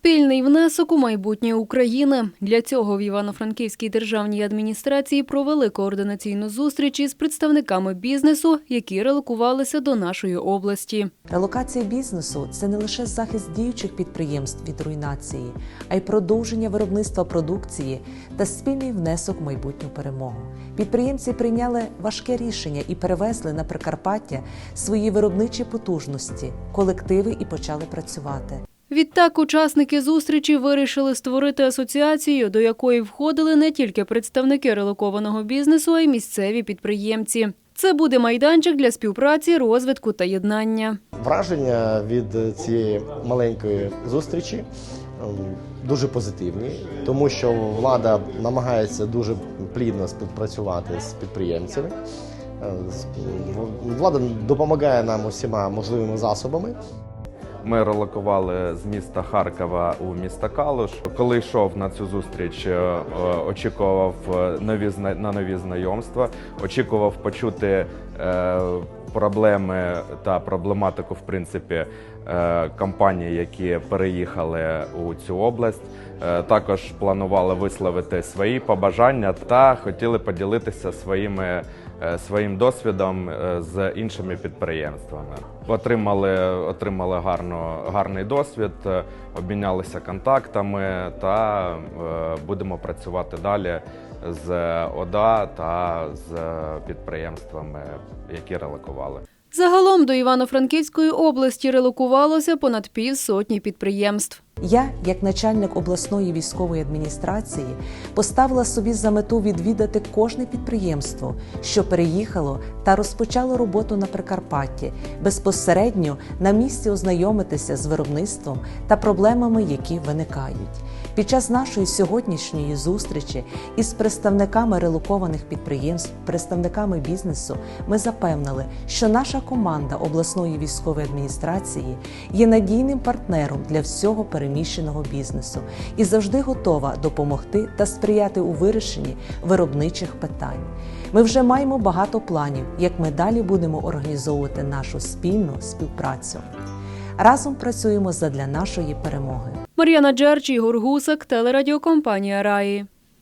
Спільний внесок у майбутнє України. Для цього в Івано-Франківській державній адміністрації провели координаційну зустріч із представниками бізнесу, які релокувалися до нашої області. Релокація бізнесу це не лише захист діючих підприємств від руйнації, а й продовження виробництва продукції та спільний внесок в майбутню перемогу. Підприємці прийняли важке рішення і перевезли на Прикарпаття свої виробничі потужності, колективи і почали працювати. Відтак, учасники зустрічі вирішили створити асоціацію, до якої входили не тільки представники релокованого бізнесу, а й місцеві підприємці. Це буде майданчик для співпраці, розвитку та єднання. Враження від цієї маленької зустрічі ем, дуже позитивні, тому що влада намагається дуже плідно співпрацювати з підприємцями. Е, Влада допомагає нам усіма можливими засобами. Ми релокували з міста Харкова у місто Калуш. Коли йшов на цю зустріч, е, е, очікував е, нові на нові знайомства, очікував почути проблеми та проблематику, в принципі, компаній, які переїхали у цю область. Також планували висловити свої побажання та хотіли поділитися своїми своїм досвідом з іншими підприємствами. Отримали, отримали гарно, гарний досвід, е, обмінялися контактами та е, будемо працювати далі з ОДА та з підприємствами, які релокували. Загалом до Івано-Франківської області релокувалося понад півсотні підприємств. Я, як начальник обласної військової адміністрації, поставила собі за мету відвідати кожне підприємство, що переїхало та розпочало роботу на Прикарпатті, безпосередньо на місці ознайомитися з виробництвом та проблемами, які виникають. Під час нашої сьогоднішньої зустрічі із представниками релокованих підприємств, представниками бізнесу, ми запевнили, що наша команда обласної військової адміністрації є надійним партнером для всього переміщеного бізнесу і завжди готова допомогти та сприяти у вирішенні виробничих питань. Ми вже маємо багато планів, як ми далі будемо організовувати нашу спільну співпрацю. Разом працюємо задля нашої перемоги. Мар'яна Джерч, Ігор Гусак, телерадіокомпанія Раї.